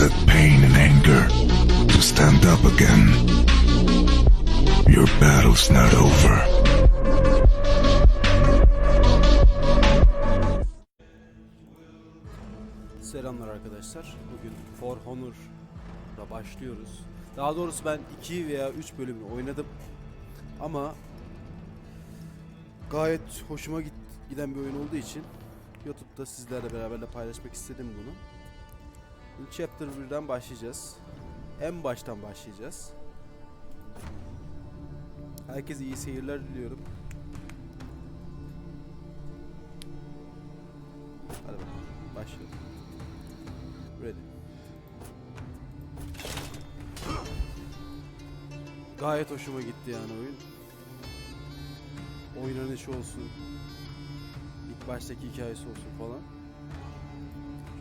that pain and anger to stand up again. Your battle's not over. Selamlar arkadaşlar. Bugün For Honor'da başlıyoruz. Daha doğrusu ben 2 veya 3 bölümü oynadım. Ama gayet hoşuma giden bir oyun olduğu için YouTube'da sizlerle beraber de paylaşmak istedim bunu. Chapter 1'den başlayacağız. En baştan başlayacağız. Herkese iyi seyirler diliyorum. Hadi bakalım. Başlayalım. Ready. Gayet hoşuma gitti yani oyun. Oynanışı olsun. ilk baştaki hikayesi olsun falan.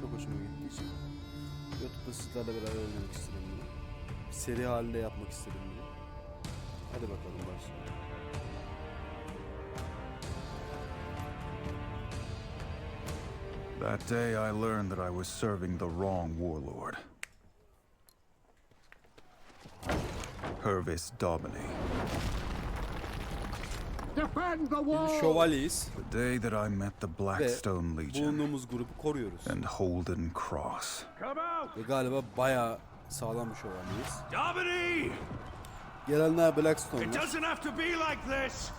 Çok hoşuma gittiği için. YouTube'da sizlerle beraber oynamak istedim bunu. Seri halinde yapmak istedim bunu. Hadi bakalım başlayalım. That day I learned that I was serving the wrong warlord. Hervis Daubeny. Defend the Biz şövalyeyiz The day that I met the Blackstone Legion bulunduğumuz grubu koruyoruz. and Holden Cross. Come out! Ve galiba bayağı sağlam bir şövalyeyiz. Domini! Gelenler It Blackstone'lar. doesn't have to be like this!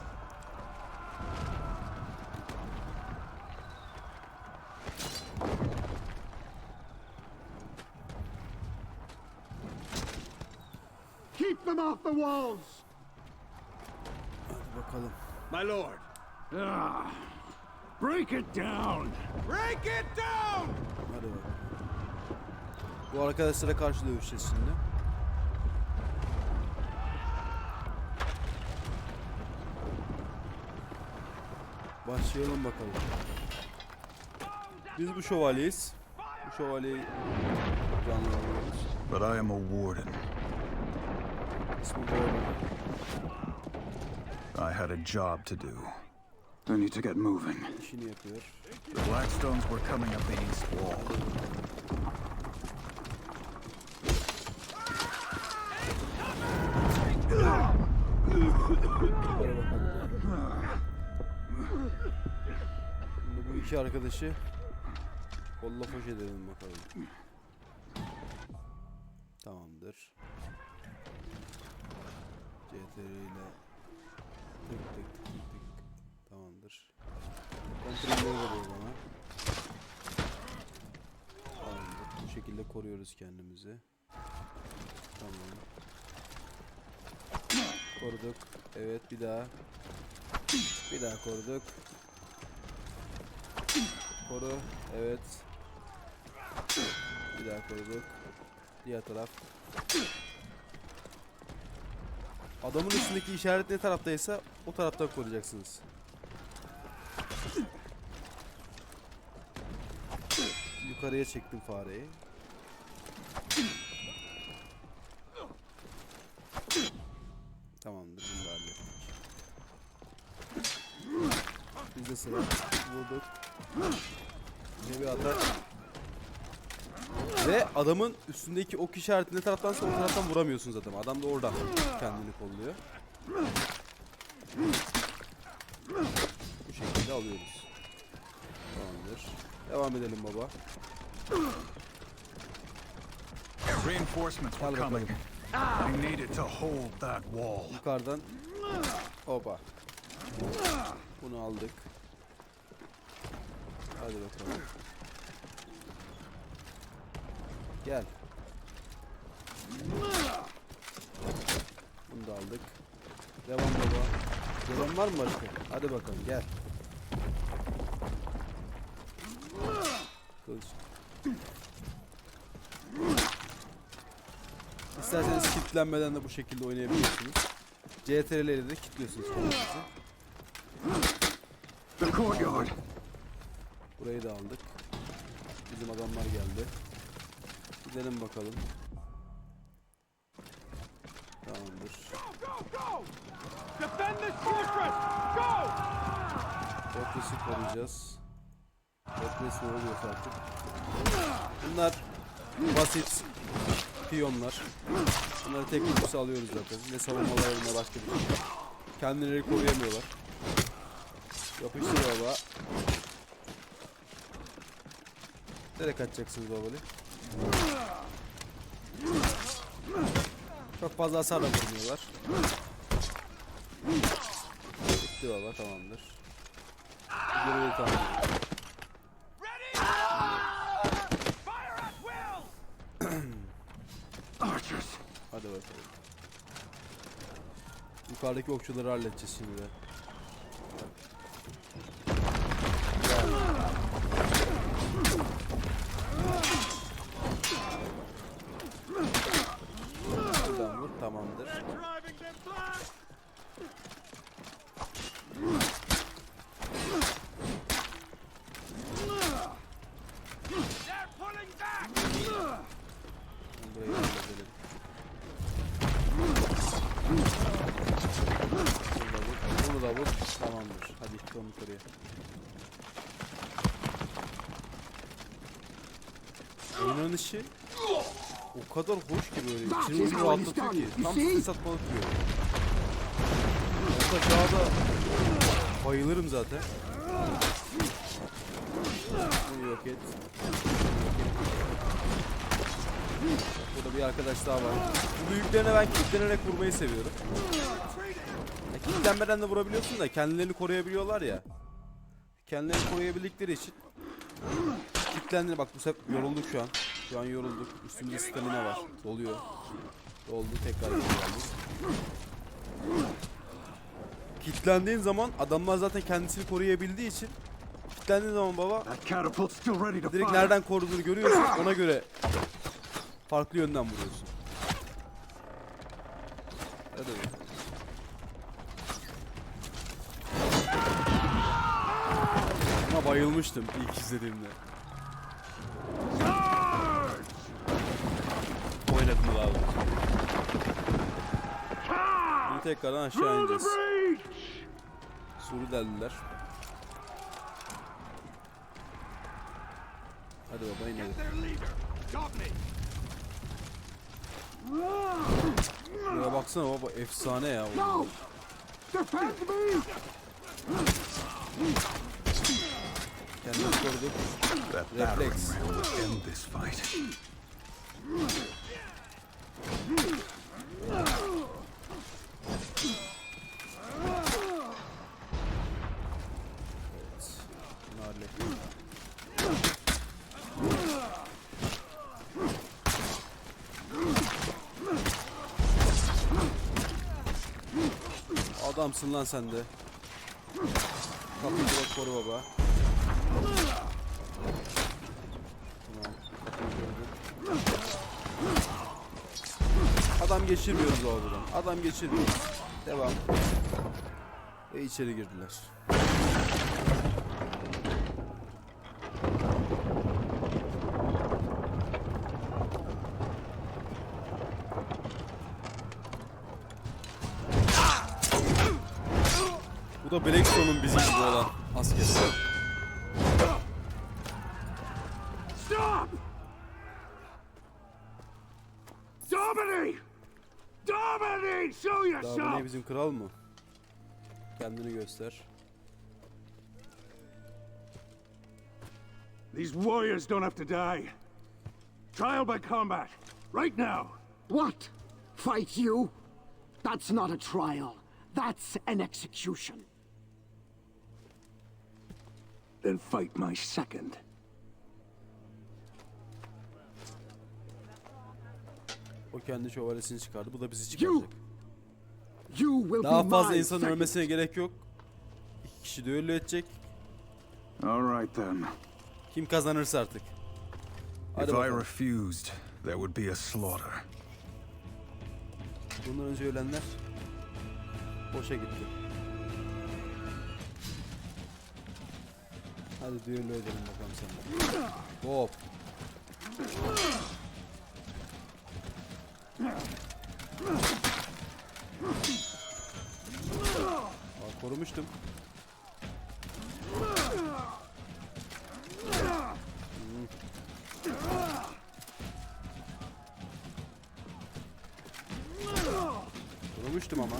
Keep them off the walls! Bakalım. My lord. Ah, break it down! Break it down! Hadi bakalım. Bu arkadaşlara karşı dövüşeceğiz şimdi. Başlayalım bakalım. Biz bu şövalyeyiz. Bu şövalyeyi canlandırıyoruz. But I am a warden. İsmi. I had a job to do. I need to get moving. İşini yapıyor. The Blackstones were coming up the east wall. Şimdi bu iki arkadaşı kolla foş edelim bakalım. Tamamdır. CTR ile tık tık tık. Tamamdır. Kontrolleri veriyor bana. Tamamdır. Bu şekilde koruyoruz kendimizi. Tamam. Koruduk. Evet bir daha. Bir daha koruduk. Koru. Evet. Bir daha koruduk. Diğer taraf. Adamın üstündeki işaret ne taraftaysa o taraftan koruyacaksınız. Yukarıya çektim fareyi. Tamamdır bunu da hallettik. Bizde sıra. Vurduk. Yine bir atak. Ve adamın üstündeki ok işareti ne taraftansa o taraftan vuramıyorsunuz adamı. Adam da oradan kendini kolluyor. Bu şekilde alıyoruz. Tamamdır. Devam edelim baba. Reinforcements were coming. I needed to hold that wall. Yukarıdan Hopa. Bunu aldık. Hadi bakalım. Gel. Bunu da aldık. Devam baba. Gelen var mı başka? Hadi bakalım gel. Kılıç. İsterseniz kilitlenmeden de bu şekilde oynayabilirsiniz. CTRL ile de kilitliyorsunuz kendinizi. Burayı da aldık. Bizim adamlar geldi. Gidelim bakalım. Tamamdır. Fortress'i koruyacağız. Fortress ne oluyorsa artık. Bunlar basit piyonlar. Bunları tek nüfusu alıyoruz zaten. Ne savunmaları ne başka bir şey. Kendileri koruyamıyorlar. Yapıştır baba. Nereye kaçacaksınız babalı? Çok fazla hasar da vurmuyorlar. Bitti baba tamamdır. Görevi tamam. Archers! Hadi bakalım. Yukarıdaki okçuları halledeceğiz şimdi de. Buradan vur tamamdır. Bunu da vur. Tamamdır. Hadi çıkalım yukarıya. Oynanışı o kadar hoş ki böyle. İçini rahatlatıyor ki. Tam stres atmalık diyor. Orta çağda bayılırım zaten. Bunu yok et. Burada bir arkadaş daha var. Bu büyüklerine ben kilitlenerek vurmayı seviyorum. Ya, kilitlenmeden de vurabiliyorsun da kendilerini koruyabiliyorlar ya. Kendilerini koruyabildikleri için kilitlendi. Bak bu sefer yorulduk şu an. Şu an yorulduk. Üstümde stamina var. Doluyor. Doldu tekrar geri geldik. Kilitlendiğin zaman adamlar zaten kendisini koruyabildiği için kilitlendiğin zaman baba Direkt nereden koruduğunu görüyorsun. Ona göre farklı yönden vuruyorsun. Hadi bakalım. Bayılmıştım ilk izlediğimde. Şimdi tekrardan aşağı ineceğiz. deldiler. Hadi baba inelim. Buraya baksana baba efsane ya. No! Defend me! Kendimizi koruduk. That Reflex. battering ram will end this fight. Bunu hallettim. Adamsın lan sen de. Kapıyı direkt koru baba. Adam geçirmiyoruz abi buradan. Adam geçirmiyoruz. Devam. Ve içeri girdiler. Bu da Blackstone'un bizim gibi olan askeri. Stop! Domini! Domini! Show yourself! ne bizim kral mı? Kendini göster. These warriors don't have to die. Trial by combat. Right now. What? Fight you? That's not a trial. That's an execution. Then fight my second. O kendi şövalyesini çıkardı. Bu da bizi çıkaracak. You will Daha fazla second. ölmesine gerek yok. İki kişi düello edecek. All right then. Kim kazanırsa artık. Hadi If I bakalım. refused, there would be a slaughter. Bundan önce ölenler boşa gitti. Hadi düğünle ödelim bakalım sen. Hop. Aa, korumuştum. Korumuştum ama.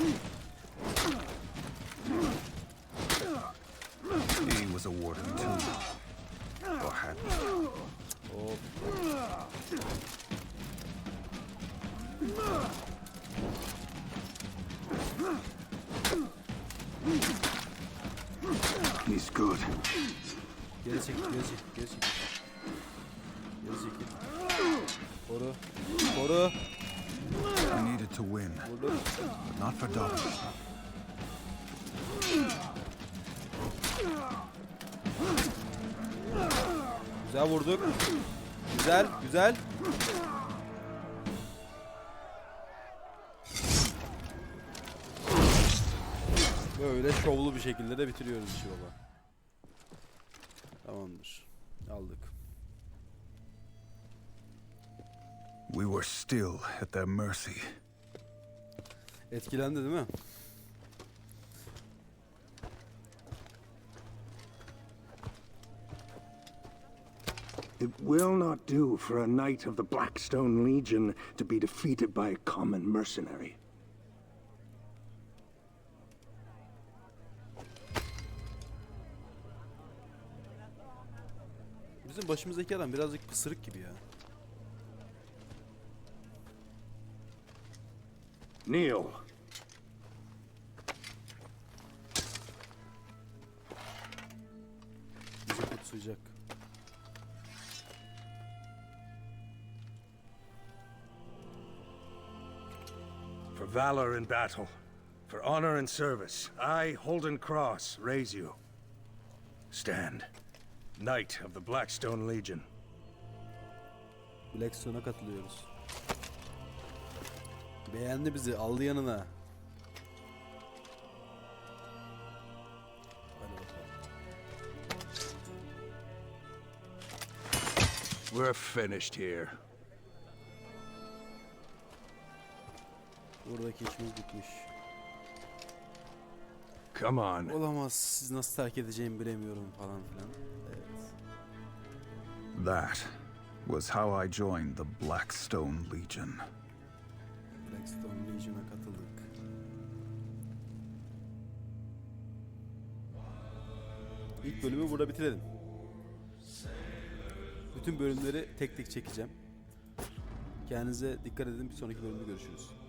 He's good. Geri çekil, geri çekil, geri çekil. Geri çekil. Koru. Koru. We needed to win, Vurdum. but not for dollars. Güzel vurduk. Güzel, güzel. Böyle şovlu bir şekilde de bitiriyoruz işi baba. Tamamdır. Aldık. We were still at their mercy. Etkilendi değil mi? It will not do for a knight of the Blackstone Legion to be defeated by a common mercenary. Bizim başımızdaki adam birazcık pısırık gibi ya. Kneel. Bizi kutsayacak. For valor in battle, for honor and service, I, Holden Cross, raise you. Stand. Knight of the Blackstone Legion. Blackstone'a katılıyoruz. Beğendi bizi, aldı yanına. We're finished here. Buradaki işimiz bitmiş. Come on. Olamaz, siz nasıl terk edeceğimi bilemiyorum falan filan. That was how I joined the Blackstone Legion. Blackstone Legion'a katıldık. İlk bölümü burada bitirelim. Bütün bölümleri tek tek çekeceğim. Kendinize dikkat edin. Bir sonraki bölümde görüşürüz.